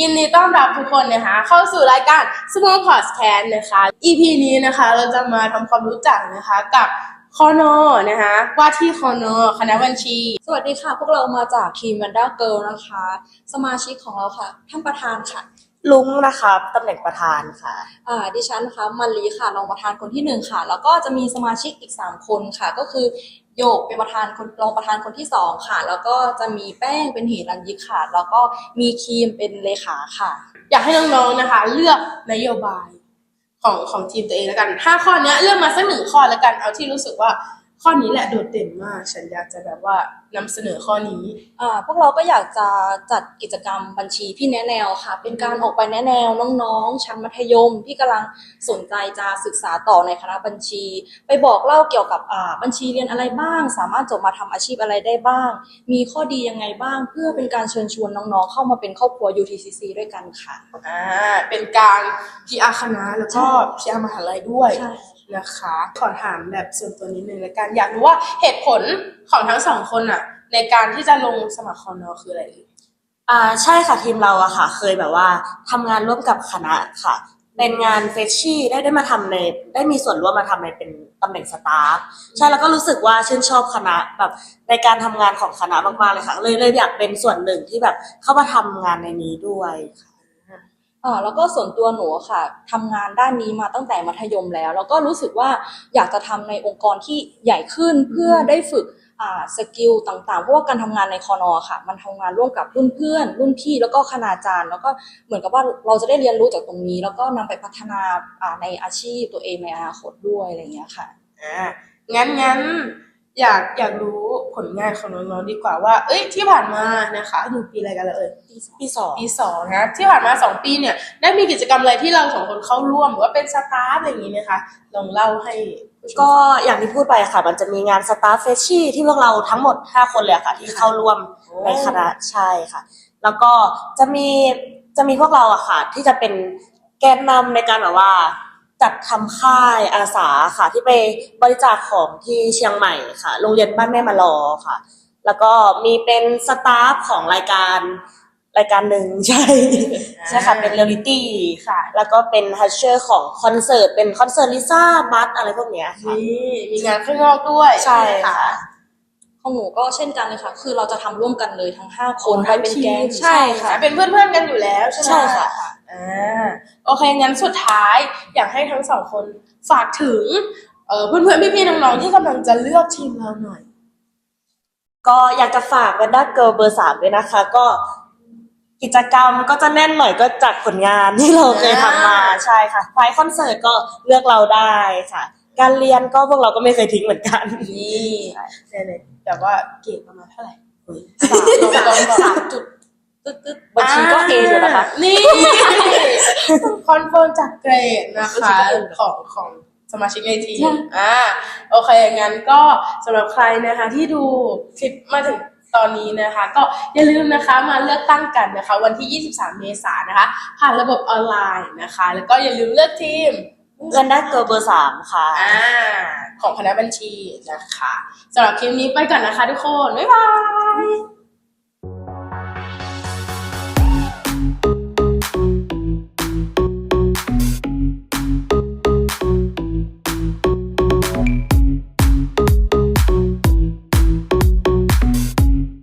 ยินดีต้อนรับทุกคนนะคะ เข้าสู่รายการ Small Podcast นะคะ EP นี้นะคะเราจะมาทำความรู้จักนะคะกับคอนอนะคะว่าที่คอนอคณะบัญชี สวัสดีค่ะ พวกเรามาจากทีม Wanda Girl นะคะ สมาชิกของเราค่ะ ท่านประธานค่ะ ลุงนะครับตำแหน่งประธานค่ะ อ่าดิฉันนะคะมารีค่ะรองประธานคนที่หนึ่งค่ะ แล้วก็จะมีสมาชิกอีก 3 คนค่ะ ก็คือ โยกเป็นประธานคนรองประธานคนที่สองค่ะ แล้วก็จะมีแป้งเป็นเหรันยิกค่ะ แล้วก็มีครีมเป็นเลขาค่ะ อยากให้น้องๆนะคะ เลือกนโยบายของของทีมตัวเองแล้วกันห้าข้อเนี้ยเลือกมาสักหนึ่งข้อแล้วกันเอาที่รู้สึกว่าข้อนี้แหละโดดเด่นมาก ฉันอยากจะแบบว่า นำเสนอข้อนี้อ่าพวกเราก็อยากจะจัดกิจกรรมบัญชีพี่แนะแนวค่ะ เป็นการออกไปแนะแนวน้องๆ ชั้นมัธยมที่กำลังสนใจจะศึกษาต่อในคณะบัญชี ไปบอกเล่าเกี่ยวกับอ่าบัญชีเรียนอะไรบ้าง สามารถจบมาทำอาชีพอะไรได้บ้าง มีข้อดียังไงบ้าง เพื่อเป็นการเชิญชวนน้องๆ เข้ามาเป็นครอบครัว UTCC ด้วยกันค่ะอ่าเป็นการ PR คณะแล้วก็ PR มหาลัยด้วยใช่นะคะ ขอถามแบบส่วนตัวนิดนึงแล้วกัน อยากรู้ว่าเหตุผล ของทั้งสองคนอะในการที่จะลงสมัครคอนอคืออะไรอ่ยอ่าใช่ค่ะทีมเราอะค่ะ เคยแบบว่าทำงานร่วมกับคณะค่ะ เป็นงานเฟชชี่ได้ได้มาทำในได้มีส่วนร่วมมาทำในเป็นตำแหน่งสตาฟใช่แล้วก็รู้สึกว่าชื่นชอบคณะแบบในการทำงานของคณะมากๆเลยค่ะเลยเลยอยากเป็นส่วนหนึ่งที่แบบเข้ามาทำงานในนี้ด้วยค่ะ อ่าแล้วก็ส่วนตัวหนูค่ะทำงานด้านนี้มาตั้งแต่มัธยมแล้ว แล้วก็รู้สึกว่าอยากจะทำในองค์กรที่ใหญ่ขึ้นเพื่อได้ฝึกอ่าสกิลต่างๆ เพราะว่าการทำงานในคอนอค่ะ มันทำงานร่วมกับรุ่นเพื่อน รุ่นพี่แล้วก็คณาจารย์ แล้วก็เหมือนกับว่าเราจะได้เรียนรู้จากตรงนี้ แล้วก็นำไปพัฒนาอ่าในอาชีพตัวเองในอนาคตด้วยอะไรอย่างเงี้ยค่ะอ่างั้นงั้นอยากอยากรู้ ผลงานของน้องๆดีกว่าว่า เอ้ยที่ผ่านมานะคะอยู่ปีอะไรกันแล้วเอ่ยปีสองปีสองนะที่ผ่านมาสองปีเนี่ยได้มีกิจกรรมอะไรที่เราสองคนเข้าร่วมหรือว่าเป็นสตาฟอะไรอย่างนี้ไหมคะลองเล่าให้ผู้ชมก็อย่างที่พูดไปค่ะ มันจะมีงานสตาฟเฟชชี่ที่พวกเราทั้งหมด 5 คนเลยอะค่ะ ที่เข้าร่วมโอ้ในคณะใช่ค่ะ แล้วก็จะมีจะมีพวกเราอะค่ะ ที่จะเป็นแกนนำในการแบบว่า จัดทำค่ายอาสาค่ะ ที่ไปบริจาคของที่เชียงใหม่ค่ะ โรงเรียนบ้านแม่มารอค่ะ แล้วก็มีเป็นสตาฟของรายการรายการหนึ่งใช่ใช่ค่ะเป็นเรียลลิตี้ค่ะ แล้วก็เป็นฮัชเชอร์ของคอนเสิร์ตเป็นคอนเสิร์ตลิซ่าบัสอะไรพวกเนี้ยค่ะนี่มีงานข้างนอกด้วยใช่ไหมค่ะของหนูก็เช่นกันเลยค่ะ คือเราจะทำร่วมกันเลยทั้งห้าคคนนไปเป็นแก๊งใช่ค่ะ เป็นเพื่อนๆกันอยู่แล้วใช่ไหมใช่ค่ะอ่า โอเคงั้นสุดท้ายอยากให้ทั้งสองคนฝากถึงเอ่อเพื่อนๆพี่ๆน้องๆที่กำลังจะเลือกทีมเราหน่อย ก็อยากจะฝากวันด้าเกิ l เบอร์สามด้วยนะคะ ก็กิจกรรมก็จะแน่นหน่อยก็จากผลงานที่เราเคยทำมาอ่าใช่ค่ะไฟคอนเสิร์ตก็เลือกเราได้ค่ะ การเรียนก็พวกเราก็ไม่เคยทิ้งเหมือนกันนี่เนี่ยๆแบบว่าเกรดประมาณเท่าไหร่สามสามจุด ตึ๊ดตึ๊ดบัญชีก็เออยู่นะคะ นี่ คอนเฟิร์มจากเกรดนะคะบัญชีก็ A ของของสมาชิกในทีใช่มอ่าโอเคงั้นก็สำหรับใครนะคะที่ดูคลิปมาถึงตอนนี้นะคะ ก็อย่าลืมนะคะมาเลือกตั้งกันนะคะ วันที่ 23 เมษายนนะคะ ผ่านระบบออนไลน์นะคะ แล้วก็อย่าลืมเลือกทีมวันด้าเกิ l เบอร์สามค่ะอ่าของคณะบัญชีนะคะสำหรับคลิปนี้ไปก่อนนะคะทุกคน บ๊ายบาย